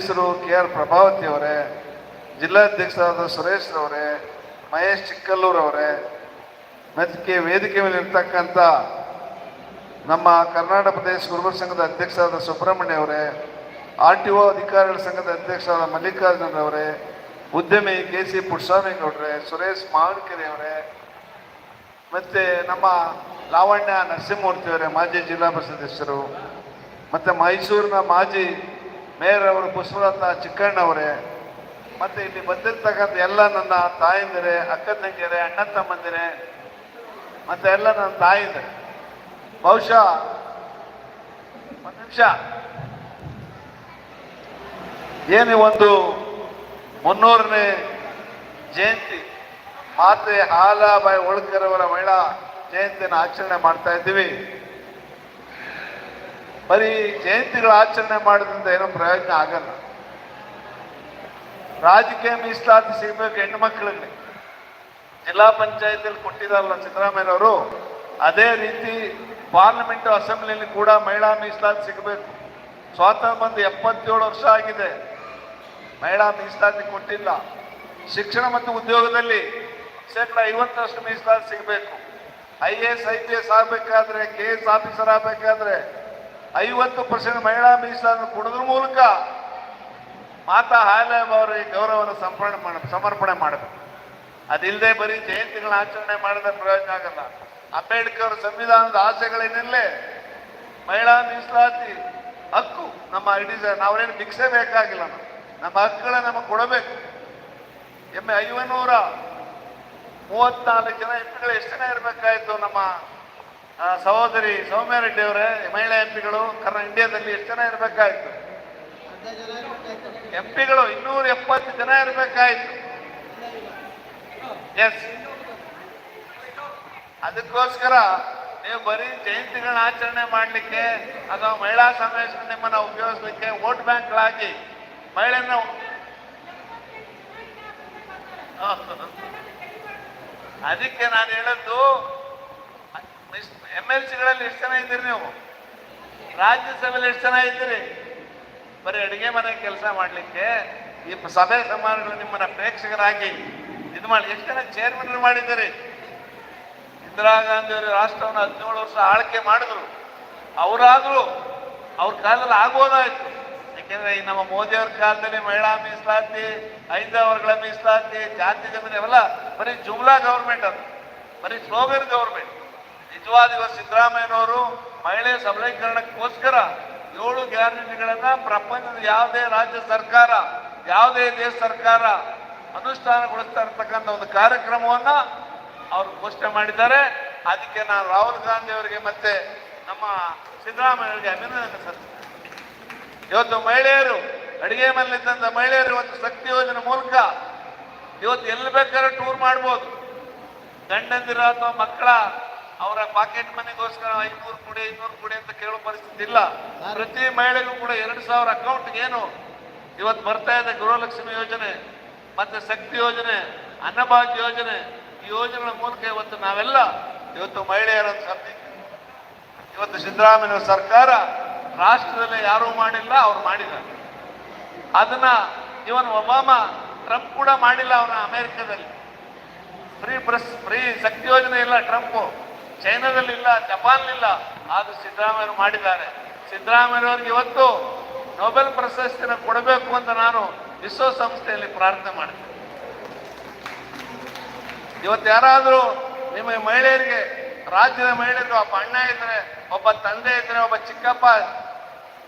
ಹೆಸರು K R Prabhavati ಅವರೇ, ಜಿಲ್ಲಾಧ್ಯಕ್ಷರಾದ ಸುರೇಶ್ ಅವರೇ ಮಹೇಶ್ ಚಿಕ್ಕಲ್ಲೂರವರೇ ಮತ್ತೆ ವೇದಿಕೆ ಮೇಲೆ ಇರ್ತಕ್ಕಂಥ ನಮ್ಮ ಕರ್ನಾಟಕ ಪ್ರದೇಶ ಕುರುಬರ ಸಂಘದ ಅಧ್ಯಕ್ಷರಾದ ಸುಬ್ರಹ್ಮಣ್ಯ ಅವರೇ, ಆರ್ ಟಿ ಒ ಅಧಿಕಾರಿಗಳ ಸಂಘದ ಅಧ್ಯಕ್ಷರಾದ ಮಲ್ಲಿಕಾರ್ಜುನ ಅವರೇ ಉದ್ಯಮಿ ಕೆ ಸಿ ಪುಟ್ಟಸ್ವಾಮಿ ಗೌಡ್ರೆ ಸುರೇಶ್ ಮಾವಿನಕೆರೆ ಅವರೇ, ಮತ್ತೆ ನಮ್ಮ ಲಾವಣ್ಯ ನರಸಿಂಹಮೂರ್ತಿ ಅವರೇ, ಮಾಜಿ ಜಿಲ್ಲಾ ಸದಸ್ಯರು ಮತ್ತೆ ಮೈಸೂರಿನ ಮಾಜಿ ಮೇಯರ್ ಅವರು ಪುಷ್ಪರತ್ನ ಚಿಕ್ಕಣ್ಣವರೇ, ಮತ್ತು ಇಲ್ಲಿ ಬಂದಿರ್ತಕ್ಕಂಥ ಎಲ್ಲ ನನ್ನ ತಾಯಂದಿರೆ ಅಕ್ಕ ತಂಗಿಯರೆ ಅಣ್ಣ ತಮ್ಮಂದಿರೆ, ಮತ್ತು ಎಲ್ಲ ನನ್ನ ತಾಯಂದಿರೆ. ಬಹುಶಃ ಒಂದು ನಿಮಿಷ. ಏನು ಒಂದು ಮುನ್ನೂರನೇ ಜಯಂತಿ, ಮಾತೆ ಹಾಲಾಬಾಯಿ ಒಳಕರವರ ಮಹಿಳಾ ಜಯಂತಿಯನ್ನು ಆಚರಣೆ ಮಾಡ್ತಾ ಇದ್ದೀವಿ. ಬರೀ ಜಯಂತಿಗಳು ಆಚರಣೆ ಮಾಡೋದ್ರಿಂದ ಏನೋ ಪ್ರಯೋಜನ ಆಗಲ್ಲ. ರಾಜಕೀಯ ಮೀಸಲಾತಿ ಸಿಗಬೇಕು ಹೆಣ್ಣು ಮಕ್ಕಳಿಗೆ. ಜಿಲ್ಲಾ ಪಂಚಾಯತಿಯಲ್ಲಿ ಕೊಟ್ಟಿದಾರಲ್ಲ ಸಿದ್ದರಾಮಯ್ಯನವರು, ಅದೇ ರೀತಿ ಪಾರ್ಲಿಮೆಂಟ್ ಅಸೆಂಬ್ಲಿಯಲ್ಲಿ ಕೂಡ ಮಹಿಳಾ ಮೀಸಲಾತಿ ಸಿಗಬೇಕು. ಸ್ವಾತಂತ್ರ್ಯ ಬಂದು ಎಪ್ಪತ್ತೇಳು ವರ್ಷ ಆಗಿದೆ. ಮಹಿಳಾ ಮೀಸಲಾತಿ ಕೊಟ್ಟಿಲ್ಲ. ಶಿಕ್ಷಣ ಮತ್ತು ಉದ್ಯೋಗದಲ್ಲಿ ಶೇಕಡ ಐವತ್ತರಷ್ಟು ಮೀಸಲಾತಿ ಸಿಗಬೇಕು. I A S, I P S ಆಗಬೇಕಾದ್ರೆ, ಕೆ ಎಸ್ ಆಫೀಸರ್ ಆಗಬೇಕಾದ್ರೆ ಐವತ್ತು ಪರ್ಸೆಂಟ್ ಮಹಿಳಾ ಮೀಸಲಾತಿ ಕೊಡೋದ್ರ ಮೂಲಕ ಮಾತಾ ಹಾಲೇಬ್ ಅವರಿಗೆ ಗೌರವವನ್ನು ಸಮರ್ಪಣೆ ಮಾಡ, ಸಮರ್ಪಣೆ ಮಾಡಬೇಕು. ಅದಿಲ್ಲದೆ ಬರೀ ಜಯಂತಿಗಳ ಆಚರಣೆ ಮಾಡಿದ ಪ್ರಯೋಜನ ಆಗಲ್ಲ. ಅಂಬೇಡ್ಕರ್ ಸಂವಿಧಾನದ ಆಸೆಗಳೇನಿಲ್ಲೇ ಮಹಿಳಾ ಮೀಸಲಾತಿ ಹಕ್ಕು ನಮ್ಮ ಇಡೀ ನಾವೇನು ಭಿಕ್ಷೆ ಬೇಕಾಗಿಲ್ಲ. ನಮ್ಮ ಹಕ್ಕುಗಳನ್ನ ನಮಗೆ ಕೊಡಬೇಕು. ಎಮ್ಮೆ ಐವನೂರ ಮೂವತ್ನಾಲ್ಕು ಜನ ಎಮ್ಮೆಗಳು ಎಷ್ಟು ಜನ ಇರಬೇಕಾಯ್ತು ನಮ್ಮ ಸಹೋದರಿ ಸೌಮ್ಯ ರೆಡ್ಡಿ ಅವರೇ ಮಹಿಳಾ ಎಂಪಿಗಳು ಕರ್ನಾ ಇಂಡಿಯಾದಲ್ಲಿ ಎಷ್ಟು ಜನ ಇರಬೇಕಾಯ್ತು? ಎಂಪಿಗಳು ಇನ್ನೂರ ಎಪ್ಪತ್ತು ಜನ ಇರಬೇಕಾಯ್ತು. ಎಸ್ ಅದಕ್ಕೋಸ್ಕರ ನೀವು ಬರೀ ಜಯಂತಿಗಳನ್ನ ಆಚರಣೆ ಮಾಡಲಿಕ್ಕೆ ಅಥವಾ ಮಹಿಳಾ ಸಮಾವೇಶ ನಿಮ್ಮನ್ನ ಉಪಯೋಗಿಸ್ಲಿಕ್ಕೆ ವೋಟ್ ಬ್ಯಾಂಕ್ಗಳಾಗಿ ಮಹಿಳೆಯನ್ನ ಅದಕ್ಕೆ ನಾನು ಹೇಳದ್ದು ಎಂ ಎಲ್ ಸಿಗಳಲ್ಲಿ ಎಷ್ಟು ಜನ ಇದ್ದೀರಿ ನೀವು? ರಾಜ್ಯಸಭೆಯಲ್ಲಿ ಎಷ್ಟು ಜನ ಇದ್ದೀರಿ? ಬರೀ ಅಡುಗೆ ಮನೆ ಕೆಲಸ ಮಾಡಲಿಕ್ಕೆ ಈ ಸಭೆ ಸಮಾರಂಭಗಳು ನಿಮ್ಮನ್ನ ಪ್ರೇಕ್ಷಕರಾಗಿ ಇದು ಮಾಡಿ ಎಷ್ಟು ಜನ ಚೇರ್ಮನ್ ಮಾಡಿದ್ದೀರಿ? ಇಂದಿರಾ ಗಾಂಧಿ ಅವರು ರಾಷ್ಟ್ರವನ್ನು ಹದಿನೇಳು ವರ್ಷ ಆಳ್ಕೆ ಮಾಡಿದ್ರು. ಅವರಾದ್ರೂ ಅವ್ರ ಕಾಲದಲ್ಲಿ ಆಗೋದಾಯ್ತು ಯಾಕೆಂದ್ರೆ ಈ ನಮ್ಮ ಮೋದಿ ಅವ್ರ ಕಾಲದಲ್ಲಿ ಮಹಿಳಾ ಮೀಸಲಾತಿ ಐದವರ್ಗಳ ಮೀಸಲಾತಿ, ಜಾತಿ ಜಮೀನು ಅವೆಲ್ಲ ಬರೀ ಜುಮ್ಲಾ ಗೌರ್ಮೆಂಟ್ ಅದು. ಬರೀ ಸ್ಲೋಗನ್ ಗೌರ್ಮೆಂಟ್ ನಿಜವಾದ ಇವತ್ತು ಸಿದ್ದರಾಮಯ್ಯನವರು ಮಹಿಳೆ ಸಬಲೀಕರಣಕ್ಕೋಸ್ಕರ ಏಳು ಗ್ಯಾರಂಟಿಗಳನ್ನ ಪ್ರಪಂಚದ ಯಾವುದೇ ರಾಜ್ಯ ಸರ್ಕಾರ, ಯಾವುದೇ ದೇಶ ಸರ್ಕಾರ ಅನುಷ್ಠಾನಗೊಳಿಸ್ತಾ ಇರ್ತಕ್ಕಂಥ ಒಂದು ಕಾರ್ಯಕ್ರಮವನ್ನ ಅವರು ಘೋಷಣೆ ಮಾಡಿದ್ದಾರೆ. ಅದಕ್ಕೆ ನಾನು ರಾಹುಲ್ ಗಾಂಧಿ ಅವರಿಗೆ ಮತ್ತೆ ನಮ್ಮ ಸಿದ್ದರಾಮಯ್ಯವರಿಗೆ ಅಭಿನಂದನೆ ಸಲ್ಲಿಸ್ತೇನೆ. ಇವತ್ತು ಮಹಿಳೆಯರು, ಅಡಿಗೆ ಮನೆಯಲ್ಲಿದ್ದಂಥ ಮಹಿಳೆಯರು ಇವತ್ತು ಶಕ್ತಿ ಯೋಜನೆ ಮೂಲಕ ಇವತ್ತು ಎಲ್ಲಿ ಬೇಕಾದ್ರೆ ಟೂರ್ ಮಾಡ್ಬೋದು. ಗಂಡಂದಿರ ಅಥವಾ ಮಕ್ಕಳ ಅವರ ಪಾಕೆಟ್ ಮನಿಗೋಸ್ಕರ ಐನೂರು ಕೊಡಿ ಐನೂರು ಕೊಡಿ ಅಂತ ಕೇಳೋ ಪರಿಸ್ಥಿತಿ ಇಲ್ಲ. ಪ್ರತಿ ಮಹಿಳೆಗೂ ಕೂಡ ಎರಡು ಸಾವಿರ ಅಕೌಂಟ್ ಏನು? ಇವತ್ತು ಬರ್ತಾ ಇದೆ ಗೃಹಲಕ್ಷ್ಮಿ ಯೋಜನೆ ಮತ್ತೆ ಶಕ್ತಿ ಯೋಜನೆ ಅನ್ನಭಾಗ್ಯ ಯೋಜನೆ. ಈ ಯೋಜನೆಗಳ ಮೂಲಕ ಇವತ್ತು ನಾವೆಲ್ಲ ಇವತ್ತು ಮಹಿಳೆಯರನ್ನು ಸತ್ತಿ ಇವತ್ತು ಸಿದ್ದರಾಮಯ್ಯ ಸರ್ಕಾರ ರಾಷ್ಟ್ರದಲ್ಲಿ ಯಾರೂ ಮಾಡಿಲ್ಲ ಅವ್ರು ಮಾಡಿದ್ದಾರೆ ಅದನ್ನ ಇವನ್ ಒಬಾಮ ಟ್ರಂಪ್ ಕೂಡ ಮಾಡಿಲ್ಲ ಅವನ ಅಮೆರಿಕದಲ್ಲಿ. ಫ್ರೀ ಪ್ರೆಸ್ ಫ್ರೀ ಶಕ್ತಿ ಯೋಜನೆ ಇಲ್ಲ ಟ್ರಂಪ್. ಚೈನಾದಲ್ಲಿ ಇಲ್ಲ ಜಪಾನ್ ಇಲ್ಲ ಆದ್ರೂ ಸಿದ್ದರಾಮಯ್ಯ ಮಾಡಿದ್ದಾರೆ. ಸಿದ್ದರಾಮಯ್ಯವ್ರಿಗೆ ಇವತ್ತು ನೊಬೆಲ್ ಪ್ರಶಸ್ತಿನ ಕೊಡಬೇಕು ಅಂತ ನಾನು ವಿಶ್ವಸಂಸ್ಥೆಯಲ್ಲಿ ಪ್ರಾರ್ಥನೆ ಮಾಡ್ತೇನೆ. ಇವತ್ತು ಯಾರಾದರೂ ನಿಮ್ಮ ಮಹಿಳೆಯರಿಗೆ, ರಾಜ್ಯದ ಮಹಿಳೆಯರು ಒಬ್ಬ ಅಣ್ಣ ಇದ್ರೆ, ಒಬ್ಬ ತಂದೆ ಇದ್ರೆ, ಒಬ್ಬ ಚಿಕ್ಕಪ್ಪ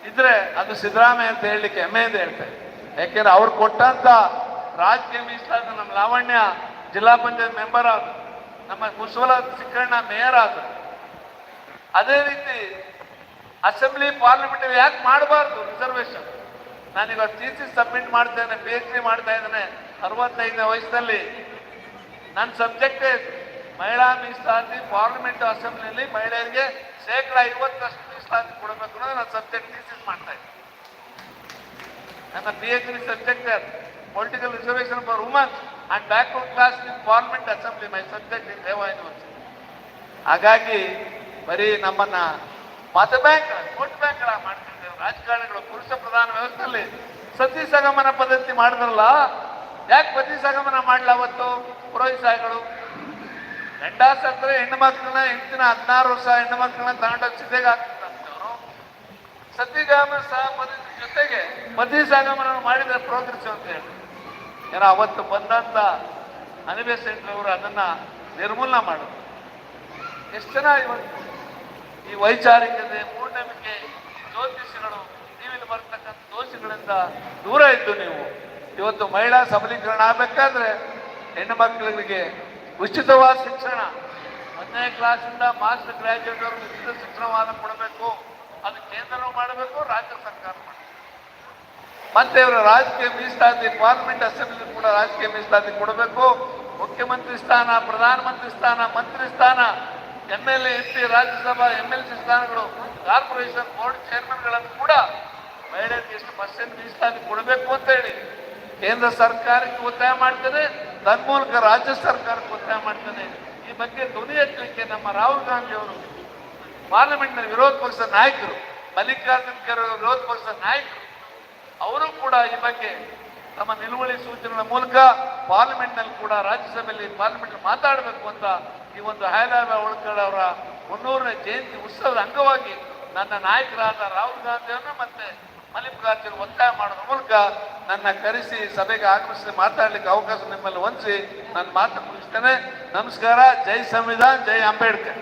ಇದ್ರೆ ಅದು ಸಿದ್ದರಾಮಯ್ಯ ಅಂತ ಹೇಳಲಿಕ್ಕೆ ಹೆಮ್ಮೆಯಿಂದ ಹೇಳ್ತಾರೆ ಯಾಕೆಂದ್ರೆ ಅವ್ರು ಕೊಟ್ಟಂತ ರಾಜ್ಯ ಮೀಸಲಾದ ನಮ್ಮ ಲಾವಣ್ಯ ಜಿಲ್ಲಾ ಪಂಚಾಯತ್ ಮೆಂಬರ್ ಆದ ನಮ್ಮ ಕುಶಲ ಚಿಕ್ಕಣ್ಣ ಮೇಯರ್ ಆದರು. ಅದೇ ರೀತಿ ಅಸೆಂಬ್ಲಿ ಪಾರ್ಲಿಮೆಂಟ್ ಯಾಕೆ ಮಾಡಬಾರ್ದು ರಿಸರ್ವೇಶನ್ ನಾನೀಗ ಸಿ ಸಬ್ಮಿಟ್ ಮಾಡ್ತೇನೆ ಪಿ ಎಚ್ ಡಿ ಮಾಡ್ತಾ ಇದ್ದೇನೆ ಅರವತ್ತೈದನೇ ವಯಸ್ಸಿನಲ್ಲಿ ನನ್ನ ಸಬ್ಜೆಕ್ಟ್ ಮಹಿಳಾ ಮೀಸಲಾತಿ ಪಾರ್ಲಿಮೆಂಟ್ ಅಸೆಂಬ್ಲಿಯಲ್ಲಿ ಮಹಿಳೆಯರಿಗೆ ಶೇಕಡ ಐವತ್ತರಷ್ಟು ಮೀಸಲಾತಿ ಕೊಡಬೇಕು ಅನ್ನೋದು ನನ್ನ ಸಬ್ಜೆಕ್ಟ್ ಥೀಸಿಸ್ ಮಾಡ್ತಾ ಇದ್ದೆ ನನ್ನ P H D subject political reservation for womens and backward class in parliament assembly my subject in Deva university ಹಾಗಾಗಿ ಬರೀ ನಮ್ಮನ್ನ ಮತ ಬ್ಯಾಂಕ್ ವೋಟ್ ಬ್ಯಾಂಕ್ ಮಾಡ್ತಿದ್ದೇವೆ ರಾಜಕಾರಣಿಗಳು ಪುರುಷ ಪ್ರಧಾನ ವ್ಯವಸ್ಥೆಯಲ್ಲಿ ಸತಿ ಸಗಮನ ಪದ್ಧತಿ ಮಾಡಿದ್ರಲ್ಲ, ಯಾಕೆ ಪತಿ ಸಗಮನ ಮಾಡಲ ಅವತ್ತು ಪುರೋಹಿತ ಸಾಯಿಗಳು ಗಂಡ ಅಂದ್ರೆ ಹೆಣ್ಣು ಮಕ್ಕಳನ್ನ ಹೆಂಡತಿನ ಹದಿನಾರು ವರ್ಷ ಹೆಣ್ಣು ಮಕ್ಕಳನ್ನ ತಗೊಂಡೋಗಿ ಸಿದ್ಧಗೆ ಹಾಕ್ತಿದ್ರು ಸತಿಗಾಮ ಸಹ ಪದ್ಧತಿ ಜೊತೆಗೆ ಪತಿ ಸಾಗಮನ ಮಾಡಿದ್ರೆ ಪ್ರೋಗ್ರೆಸ್ ಅಂತ ಹೇಳಿ ಏನೋ ಅವತ್ತು ಬಂದಂತ ಅನಿಬೆ ಸೆಂಟ್ರವರು ಅದನ್ನ ನಿರ್ಮೂಲನ ಮಾಡಿದ್ರು. ಎಷ್ಟು ಜನ ಇವತ್ತು ಈ ವೈಚಾರಿಕತೆ ಮೂಢನಂಬಿಕೆ ಜ್ಯೋತಿಷಿಗಳು ನೀವಿಲ್ಲಿ ಬರ್ತಕ್ಕಂಥ ದೋಷಗಳಿಂದ ದೂರ ಇದ್ದು ನೀವು. ಇವತ್ತು ಮಹಿಳಾ ಸಬಲೀಕರಣ ಆಗ್ಬೇಕಾದ್ರೆ ಹೆಣ್ಣು ಮಕ್ಕಳಿಗೆ ಉಚಿತವಾದ ಶಿಕ್ಷಣ. ಹದಿನೈದು ಕ್ಲಾಸಿಂದ ಮಾಸ್ಟರ್ ಗ್ರಾಜ್ಯುಯೇಟ್ ಅವರು ಉಚಿತ ಶಿಕ್ಷಣವಾದ ಕೊಡಬೇಕು. ಅದು ಕೇಂದ್ರವೂ ಮಾಡಬೇಕು, ರಾಜ್ಯ ಸರ್ಕಾರ ಮಾಡಬೇಕು. ಮತ್ತೆ ಇವರು ರಾಜಕೀಯ ಮೀಸಲಾತಿ ಪಾರ್ಲಿಮೆಂಟ್ ಅಸೆಂಬ್ಲಿ ಕೂಡ ರಾಜಕೀಯ ಮೀಸಲಾತಿ ಕೊಡಬೇಕು. ಮುಖ್ಯಮಂತ್ರಿ ಸ್ಥಾನ, ಪ್ರಧಾನಮಂತ್ರಿ ಸ್ಥಾನ, ಮಂತ್ರಿ ಸ್ಥಾನ M L A P Rajya Sabha M L C ಸ್ಥಾನಗಳು, ಕಾರ್ಪೊರೇಷನ್ ಬೋರ್ಡ್ ಚೇರ್ಮನ್ಗಳನ್ನು ಕೂಡ ಮಹಿಳೆಯರಿಗೆ ಎಷ್ಟು ಪರ್ಸೆಂಟ್ ಮೀಸಲಾತಿ ಕೊಡಬೇಕು ಅಂತ ಹೇಳಿ ಕೇಂದ್ರ ಸರ್ಕಾರಕ್ಕೆ ಒತ್ತಾಯ ಮಾಡ್ತದೆ ತನ್ಮೂಲಕ ರಾಜ್ಯ ಸರ್ಕಾರಕ್ಕೆ ಒತ್ತಾಯ ಮಾಡ್ತದೆ ಈ ಬಗ್ಗೆ ಧ್ವನಿ ಎತ್ತಲಿಕ್ಕೆ ನಮ್ಮ ರಾಹುಲ್ ಗಾಂಧಿ ಅವರು ಪಾರ್ಲಿಮೆಂಟ್ನ ವಿರೋಧ ಪಕ್ಷದ ನಾಯಕರು, ಮಲ್ಲಿಕಾರ್ಜುನ್ ಖರ್ಗೆ ವಿರೋಧ ಪಕ್ಷದ ನಾಯಕರು ಅವರು ಕೂಡ ಈ ಬಗ್ಗೆ ತಮ್ಮ ನಿಲುವಳಿ ಸೂಚನೆಗಳ ಮೂಲಕ ಪಾರ್ಲಿಮೆಂಟ್ನಲ್ಲಿ ಕೂಡ ರಾಜ್ಯಸಭೆಯಲ್ಲಿ ಪಾರ್ಲಿಮೆಂಟ್ ಮಾತಾಡಬೇಕು ಅಂತ ಈ ಒಂದು ಹೈಲಾಬ ಉಳ್ಕರ್ ಅವರ ಮುನ್ನೂರನೇ ಜಯಂತಿ ಉತ್ಸವದ ಅಂಗವಾಗಿ ನನ್ನ ನಾಯಕರಾದ ರಾಹುಲ್ ಗಾಂಧಿ ಅವರನ್ನ ಮತ್ತೆ ಮಲ್ಲಿಕಾರ್ಜುನ್ ಒತ್ತಾಯ ಮಾಡೋದ್ರ ಮೂಲಕ ನನ್ನ ಕರೆಸಿ ಸಭೆಗೆ ಆಗಮಿಸಿ ಮಾತಾಡಲಿಕ್ಕೆ ಅವಕಾಶ ನಿಮ್ಮಲ್ಲಿ ಹೊಂದಿಸಿ ನನ್ನ ಮಾತು ಮುಗಿಸ್ತೇನೆ. ನಮಸ್ಕಾರ. ಜೈ ಸಂವಿಧಾನ್, ಜೈ ಅಂಬೇಡ್ಕರ್.